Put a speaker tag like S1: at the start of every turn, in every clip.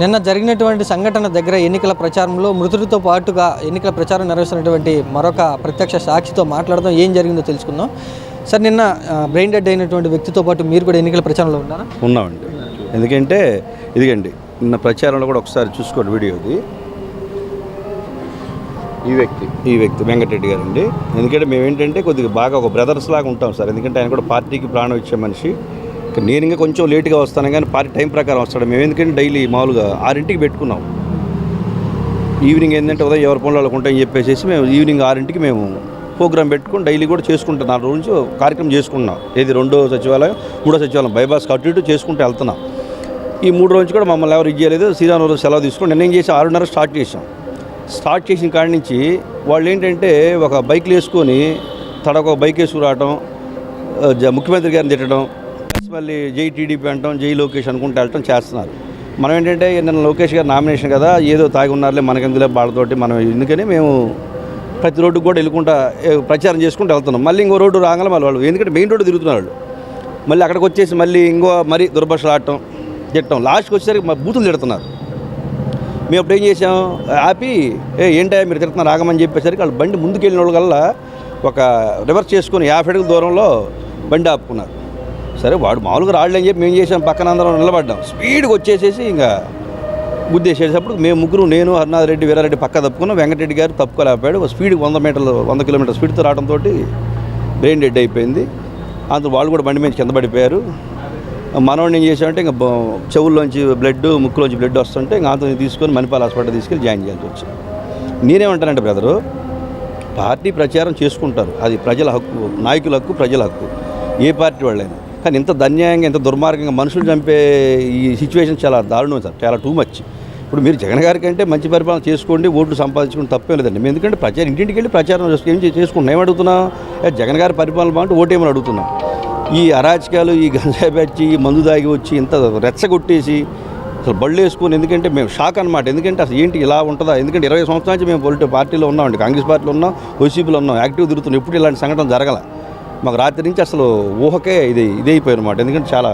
S1: నిన్న జరిగినటువంటి సంఘటన దగ్గర ఎన్నికల ప్రచారంలో మృతుడితో పాటుగా ఎన్నికల ప్రచారం నిర్వహిస్తున్నటువంటి మరొక ప్రత్యక్ష సాక్షితో మాట్లాడదాం. ఏం జరిగిందో తెలుసుకుందాం. సార్ నిన్న బ్రెయిన్ డెడ్ అయినటువంటి వ్యక్తితో పాటు మీరు కూడా ఎన్నికల ప్రచారంలో ఉన్నారా?
S2: ఉన్నామండి. ఎందుకంటే ఇదిగండి నిన్న ప్రచారంలో కూడా ఒకసారి చూసుకోండి వీడియోది ఈ వ్యక్తి ఈ వ్యక్తి వెంకటరెడ్డి గారు అండి ఎందుకంటే మేము ఏంటంటే కొద్దిగా బాగా ఒక బ్రదర్స్ లాగా ఉంటాం సార్. ఎందుకంటే ఆయన కూడా పార్టీకి ప్రాణం ఇచ్చే మనిషి. నేను ఇంకా కొంచెం లేట్గా వస్తాను కానీ పార్టీ టైం ప్రకారం వస్తాడు. మేము ఎందుకంటే డైలీ మామూలుగా ఆరింటికి పెట్టుకున్నాం. ఈవినింగ్ ఏంటంటే ఉదయం ఎవరి పనులు వాళ్ళకు చెప్పేసి మేము ఈవినింగ్ ఆరింటికి మేము ప్రోగ్రామ్ పెట్టుకుని డైలీ కూడా చేసుకుంటాం నాలుగు రోజు నుంచి కార్యక్రమం చేసుకుంటున్నాం. ఏది రెండో సచివాలయం మూడో సచివాలయం బైపాస్ అటు ఇటు చేసుకుంటూ వెళ్తున్నాం. ఈ మూడు రోజు కూడా మమ్మల్ని ఎవరు ఇచ్చేయలేదు శ్రీరామ్ రోజు సెలవు తీసుకుని నేను ఏం చేసాం ఆరున్నర స్టార్ట్ చేసాం స్టార్ట్ చేసిన కాడి నుంచి వాళ్ళు ఏంటంటే ఒక బైక్లు వేసుకొని తడొక బైక్ వేసుకురావటం ముఖ్యమంత్రి గారిని తిట్టడం మళ్ళీ జై టీడీపీ అంటాం జై లోకేష్ అనుకుంటూ వెళ్ళటం చేస్తున్నారు. మనం ఏంటంటే నిన్న లోకేష్ గారు నామినేషన్ కదా ఏదో తాగి ఉన్నారులే మనకెందులే వాళ్ళతోటి మనం ఎందుకని మేము ప్రతి రోడ్డు కూడా వెళ్ళుకుంటా ప్రచారం చేసుకుంటూ వెళ్తున్నాం. మళ్ళీ ఇంకో రోడ్డు రాగలం వాళ్ళు ఎందుకంటే మెయిన్ రోడ్డు తిరుగుతున్నారు వాళ్ళు. మళ్ళీ అక్కడికి వచ్చేసి మళ్ళీ ఇంకో మరీ దుర్భాషలు ఆడటం తిట్టడం లాస్ట్కి వచ్చేసరికి మా బూతులు తిడుతున్నారు. మేము అప్పుడు ఏం చేసాం ఆపి ఏ ఏంటా మీరు తిడుతున్నారు రాగమని చెప్పేసరికి వాళ్ళు బండి ముందుకు వెళ్ళిన వాళ్ళు ఒక రివర్స్ చేసుకొని యాభై అడుగుల దూరంలో బండి ఆపుకున్నారు. సరే వాడు మామూలుగా రాళ్ళని చెప్పి మేము చేసాం పక్కన అందరం నిలబడ్డాం. స్పీడ్గా వచ్చేసేసి ఇంకా గుద్దేసేటప్పుడు మేము ముగ్గురు నేను హర్నాథ్ రెడ్డి వీరారెడ్డి పక్క తప్పుకున్నాం. వెంకటరెడ్డి గారు తప్పుకోలేకపోయాడు. స్పీడ్ వంద మీటర్లు వంద కిలోమీటర్ స్పీడ్తో రావడంతో బ్రెయిన్ డెడ్ అయిపోయింది. అందులో వాళ్ళు కూడా బండి మీద కింద పడిపోయారు. మనవాడిని ఏం చేశామంటే ఇంకా చెవుల్లోంచి బ్లడ్ ముక్కులోంచి బ్లడ్ వస్తుంటే ఇంకా అతను తీసుకొని మణిపాల్ హాస్పిటల్ తీసుకెళ్ళి జాయిన్ చేయాల్సి వచ్చింది. నేనేమంటానంటే బ్రదరు పార్టీ ప్రచారం చేసుకుంటారు. అది ప్రజల హక్కు నాయకుల హక్కు ప్రజల హక్కు. ఏ పార్టీ వాళ్ళైనా. కానీ ఇంత ధన్యాయంగా ఇంత దుర్మార్గంగా మనుషులు చంపే ఈ సిచ్యువేషన్ చాలా దారుణం సార్ చాలా టూ మచ్ ఇప్పుడు మీరు జగన్ గారి కంటే మంచి పరిపాలన చేసుకోండి ఓట్లు సంపాదించుకుని తప్పే లేదండి. మేము ఎందుకంటే ప్రచారం ఇంటింటికి వెళ్ళి ప్రచారం ఏం చే- చేసుకుంటున్నాం. ఏం జగన్ గారి పరిపాలన బాగుంటే ఓటేమని అడుగుతున్నాం. ఈ అరాచకాలు ఈ గంజాయి బ్యాచ్ ఈ మందు దాగి వచ్చి ఇంత రెచ్చగొట్టేసి అసలు బళ్ళు వేసుకొని ఎందుకంటే మేము షాక్ అనమాట ఎందుకంటే అసలు ఏంటి ఇలా ఉంటుందా? ఎందుకంటే ఇరవై సంవత్సరాల నుంచి మేము పొలిటి పార్టీలో ఉన్నామండి. కాంగ్రెస్ పార్టీలో ఉన్నాం వైసీపీలో ఉన్నాం యాక్టివ్ తిరుగుతున్నాం. ఎప్పుడు ఇలాంటి సంఘటన జరగల? మాకు రాత్రి నుంచి అసలు ఊహకే ఇది ఇదే అయిపోయారు అనమాట ఎందుకంటే చాలా.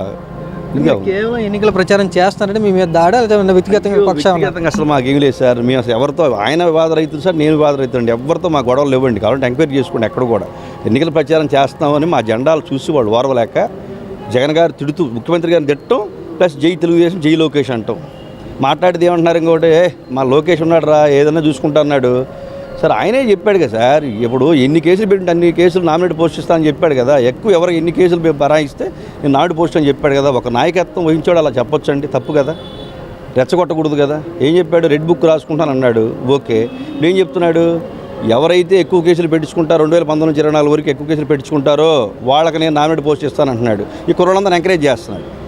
S1: కేవలం ఎన్నికల ప్రచారం చేస్తారంటే మీ మీద దాడా వ్యక్తిగతంగా పక్షం
S2: వ్యక్తిగతంగా అసలు మాకు ఏం లేదు సార్. మేము అసలు ఎవరితో ఆయన వివాద రైతులు సార్ నేను వివాద రైతు అండి. ఎవరితో మా గొడవలు లేవండి. కాబట్టి ఎంక్వైరీ చేసుకోండి ఎక్కడ కూడా. ఎన్నికల ప్రచారం చేస్తామని మా జెండాలు చూసి వాళ్ళు ఓర్వలేక జగన్ గారు తిడుతూ ముఖ్యమంత్రి గారిని తిట్టడం ప్లస్ జై తెలుగుదేశం జై లోకేష్ అంటాం. మాట్లాడితే ఏమంటున్నారు ఇంకోటి "ఏ, మా లోకేష్ ఉన్నాడు రా ఏదైనా చూసుకుంటా అన్నాడు. సార్ ఆయనే చెప్పాడు కదా సార్ ఇప్పుడు ఎన్ని కేసులు పెట్టి అన్ని కేసులు నామినేట్ పోస్ట్ ఇస్తా అని చెప్పాడు కదా ఎక్కువ ఎవరు ఎన్ని కేసులు బరాయిస్తే నేను నామినేట్ పోస్ట్ అని చెప్పాడు కదా ఒక నాయకత్వం వహించాడు అలా చెప్పొచ్చండి తప్పు కదా? రెచ్చగొట్టకూడదు కదా? ఏం చెప్పాడు? రెడ్ బుక్ రాసుకుంటాను అన్నాడు. ఓకే. నేను చెప్తున్నాడు? ఎవరైతే ఎక్కువ కేసులు పెట్టించుకుంటారో రెండు వేల పంతొమ్మిది నుంచి ఇరవై నాలుగు వరకు ఎక్కువ కేసులు పెట్టించుకుంటారో వాళ్ళకి నేను నామినేట్ పోస్ట్ ఇస్తాను అంటున్నాడు. ఈ కుర్రోళ్ళందరూ ఎంకరేజ్ చేస్తున్నాడు.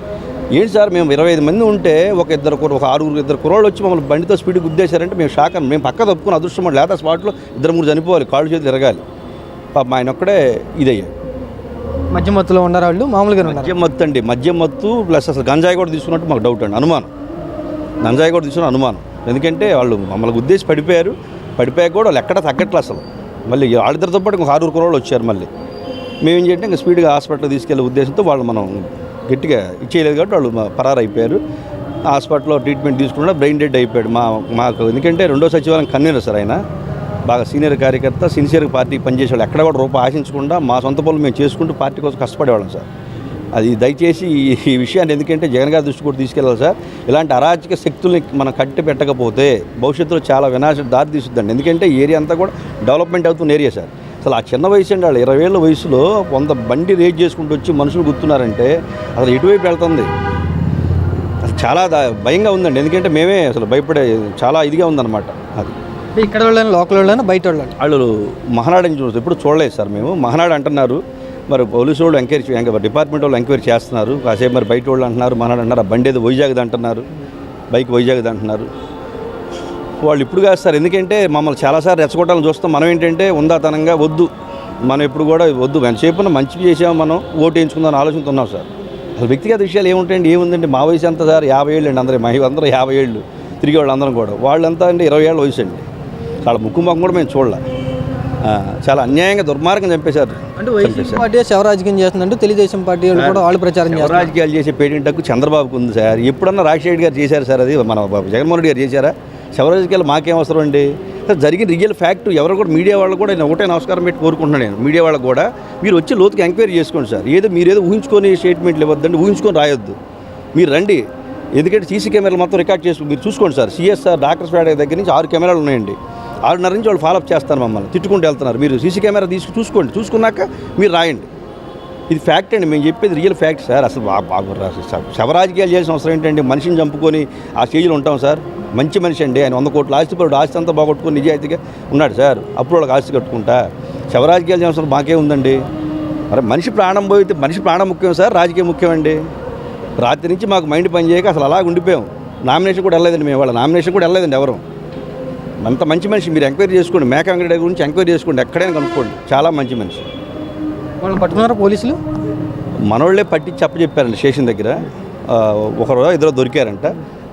S2: ఏంటి సార్ మేము ఇరవై ఐదు మంది ఉంటే ఒక ఇద్దరు ఒక ఆరుగురు ఇద్దరు కుర్రోళ్ళు వచ్చి మమ్మల్ని బండితో స్పీడ్ గుద్దేశారంటే మేము షాక్. అని మేము పక్క తప్పుకుని అదృష్టం లేదా. స్పాట్లో ఇద్దరు మూడు చనిపోవాలి. కాళ్ళు చేతులు తిరగాలి. పాప ఆయన ఒక్కడే ఇదయ్యాడు.
S1: మధ్య మత్తులో ఉన్నారు వాళ్ళు? ఉన్నారు?
S2: మద్యం మత్తు అండి. మద్యం మత్తు ప్లస్ అసలు గంజాయి కూడా తీసుకున్నట్టు మాకు డౌట్ అండి. అనుమానం. గంజాయి కూడా తీసుకున్న అనుమానం. ఎందుకంటే వాళ్ళు మమ్మల్ని ఉద్దేశి పడిపోయారు. పడిపోయాక కూడా వాళ్ళు ఎక్కడ తగ్గట్లే అసలు. మళ్ళీ వాళ్ళిద్దరితో పాటు ఇంకొక ఆరుగురు కుర్రోళ్ళు వచ్చారు మళ్ళీ. మేము ఏం చేయంటే ఇంకా స్పీడ్గా హాస్పిటల్ తీసుకెళ్ళే ఉద్దేశంతో వాళ్ళు మనం గట్టిగా ఇచ్చేయలేదు కాబట్టి వాళ్ళు మా- హాస్పిటల్లో ట్రీట్మెంట్ తీసుకున్నా బ్రెయిన్ డెడ్ అయిపోయాడు మా మాకు. ఎందుకంటే రెండో సచివాలయం కన్వీనర్ సార్ ఆయన. బాగా సీనియర్ కార్యకర్త సిన్సియర్ పార్టీ పనిచేసేవాళ్ళు. ఎక్కడ కూడా రూపాయి ఆశించకుండా మా సొంత పనులు మేము చేసుకుంటూ పార్టీ కోసం కష్టపడేవాళ్ళం సార్. అది దయచేసి ఈ- విషయాన్ని ఎందుకంటే జగన్ గారి దృష్టి కూడా తీసుకెళ్ళాలి సార్. ఇలాంటి అరాచక శక్తుల్ని మనం కట్టి పెట్టకపోతే భవిష్యత్తులో చాలా వినాశ దారి తీస్తుందండి. ఎందుకంటే ఈ ఏరియా అంతా కూడా డెవలప్మెంట్ అవుతున్న ఏరియా సార్. అసలు ఆ చిన్న వయసు అండి వాళ్ళు ఇరవై ఏళ్ళ వయసులో కొంత బండి రేట్ చేసుకుంటూ వచ్చి మనుషులు గుర్తున్నారంటే అసలు ఎటువైపు వెళ్తుంది. అసలు చాలా భయంగా ఉందండి. ఎందుకంటే మేమే అసలు భయపడే చాలా ఇదిగా ఉందన్నమాట అది.
S1: ఇక్కడ వాళ్ళని లోకల్ వాళ్ళని బయట వాళ్ళని?
S2: వాళ్ళు మహనాడు అని చూస్తారు ఎప్పుడు చూడలేదు సార్ మేము. మహనాడు అంటున్నారు. మరి పోలీసు వాళ్ళు ఎంక్వైరీ ఎంక- డిపార్ట్మెంట్ వాళ్ళు ఎంక్వైరీ చేస్తున్నారు. కాసేపు మరి బయట వాళ్ళు అంటున్నారు. మహనాడు అంటున్నారు. ఆ బండి ఏదో వైజాగ్ది అంటున్నారు. బైక్ వైజాగ్ది అంటున్నారు. వాళ్ళు ఇప్పుడు కాదు సార్. ఎందుకంటే మమ్మల్ని చాలాసార్లు రెచ్చగొట్టాలని చూస్తాం. మనం ఏంటంటే ఉందాతనంగా వద్దు. మనం ఎప్పుడు కూడా వద్దు. ఎంతసేపు మంచి చేసాము మనం ఓటు వేయించుకుందాం ఆలోచనతో ఉన్నాం సార్. అసలు వ్యక్తిగత విషయాలు ఏముంటాయండి? ఏముందండి? మా వయసు ఎంత సార్? యాభై ఏళ్ళు అండి అందరూ. మా అందరూ యాభై ఏళ్ళు. తిరిగే వాళ్ళు అందరం కూడా. వాళ్ళంతా అంటే ఇరవై ఏళ్ళ వయసు అండి. వాళ్ళ ముక్కు మొక్కం కూడా మేము చూడలే. చాలా అన్యాయంగా దుర్మార్గం చంపేశారు.
S1: అంటే వైసీపీ పార్టీ శవ రాజకీయం చేస్తుందంటే తెలుగుదేశం పార్టీ కూడా వాళ్ళు ప్రచారం చేస్తారు
S2: రాజకీయాలు చేసే పేటెంట్ హక్కు చంద్రబాబుకు ఉంది సార్. ఎప్పుడన్నా రాజశేఖర్ గారు చేశారు సార్ అది? మన జగన్మోహన్ రెడ్డి గారు చేశారా? శవరాజకీయాలు మాకేం అవసరం అండి? సార్ జరిగిన రియల్ ఫ్యాక్ట్ ఎవరు కూడా మీడియా వాళ్ళు కూడా నేను ఒకటే నమస్కారం పెట్టి కోరుకుంటున్నాను నేను. మీడియా వాళ్ళకు కూడా మీరు వచ్చి లోతుకి ఎంక్వైరీ చేసుకోండి సార్. ఏదో మీరు ఏదో ఊహించుకొని స్టేట్మెంట్లు ఇవ్వద్దండి ఊహించుకొని రాయొద్దు. మీరు రండి. ఎందుకంటే సీసీ కెమెరాలు మొత్తం రికార్డ్ చేసి మీరు చూసుకోండి సార్. సిఎస్ఆర్ డాక్టర్స్ ఫ్యాడ్ దగ్గర నుంచి ఆరు కెమెరాలు ఉన్నాయండి. ఆరున్నర నుంచి వాళ్ళు ఫాలోఅప్ చేస్తారు మమ్మల్ని. తిట్టుకుంటూ వెళ్తున్నారు. మీరు సీసీ కెమెరా తీసుకు చూసుకోండి. చూసుకున్నాక మీరు రాయండి. ఇది ఫ్యాక్ట్ అండి మేము చెప్పేది రియల్ ఫ్యాక్ట్ సార్. అసలు బాగా శవరాజకీయాలు చేసిన అవసరం ఏంటండి మనిషిని చంపుకొని ఆ స్టేజ్లో ఉంటాం సార్. మంచి మనిషి అండి ఆయన వంద కోట్ల ఆస్తిపరుడు ఆస్తి అంతా బాగొట్టుకుని నిజాయితీగా ఉన్నాడు సార్. అప్పుడు వాళ్ళకి ఆస్తి కట్టుకుంటా. శవరాజకీయాలు చేసిన అవసరం మాకే ఉందండి. మరి మనిషి ప్రాణం పోయితే మనిషి ప్రాణం ముఖ్యం సార్ రాజకీయం ముఖ్యం అండి. రాత్రి నుంచి మాకు మైండ్ పని చేయక అసలు అలాగే ఉండిపోయాం. నామినేషన్ కూడా వెళ్ళలేదండి మేము వాళ్ళ నామినేషన్ కూడా వెళ్ళలేదండి ఎవరు. అంత మంచి మనిషి మీరు ఎంక్వైరీ చేసుకోండి. మేక అంగడి గురించి ఎంక్వైరీ చేసుకోండి ఎక్కడైనా కనుక్కోండి. చాలా మంచి మనిషి.
S1: వాళ్ళు పట్టుకున్నారు పోలీసులు?
S2: మనోళ్ళే పట్టి చెప్పారండి స్టేషన్ దగ్గర. ఒకరు ఇద్దరు దొరికారంట.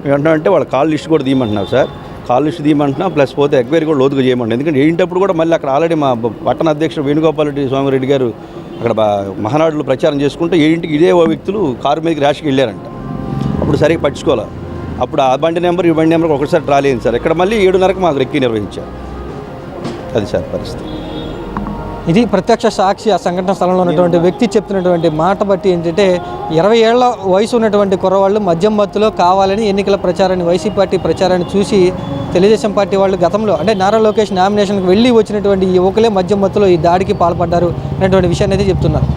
S2: మేము వాళ్ళ కాల్ లిస్ట్ కూడా తీయమంటున్నాం సార్. కాల్ లిస్ట్ తీయమంటున్నాం ప్లస్ పోతే ఎక్వైరీ కూడా లోతుగా చేయమంటున్నాం ఎందుకంటే ఏంటప్పుడు కూడా మళ్ళీ అక్కడ ఆల్రెడీ మా పట్టణ అధ్యక్షుడు వేణుగోపాల్ రెడ్డి స్వామిరెడ్డి గారు అక్కడ బా- మహానాడులో ప్రచారం చేసుకుంటే ఏంటికి ఇదే ఓ వ్యక్తులు కారు మీదకి ర్యాష్కి వెళ్ళారంట. అప్పుడు సరిగ్గా పట్టించుకోవాలి. అప్పుడు ఆ బండి నెంబర్ ఈ బండి నెంబర్ ఒకసారి రాలేదు సార్. ఇక్కడ మళ్ళీ ఏడున్నరకు మాకు రెక్కి నిర్వహించారు. అది సార్ పరిస్థితి.
S1: ఇది ప్రత్యక్ష సాక్షి ఆ సంఘటన స్థలంలో ఉన్నటువంటి వ్యక్తి చెప్తున్నటువంటి మాట బట్టి ఏంటంటే ఇరవై ఏళ్ళ వయసు ఉన్నటువంటి కుర్రవాళ్ళు మద్యం మత్తులో కావాలని ఎన్నికల ప్రచారాన్ని వైసీపీ పార్టీ ప్రచారాన్ని చూసి తెలుగుదేశం పార్టీ వాళ్ళు గతంలో అంటే నారా లోకేష్ నామినేషన్కి వెళ్ళి వచ్చినటువంటి ఈ యువకులే మద్యం మత్తులో ఈ దాడికి పాల్పడ్డారు అనేటువంటి విషయాన్ని అయితే చెప్తున్నారు.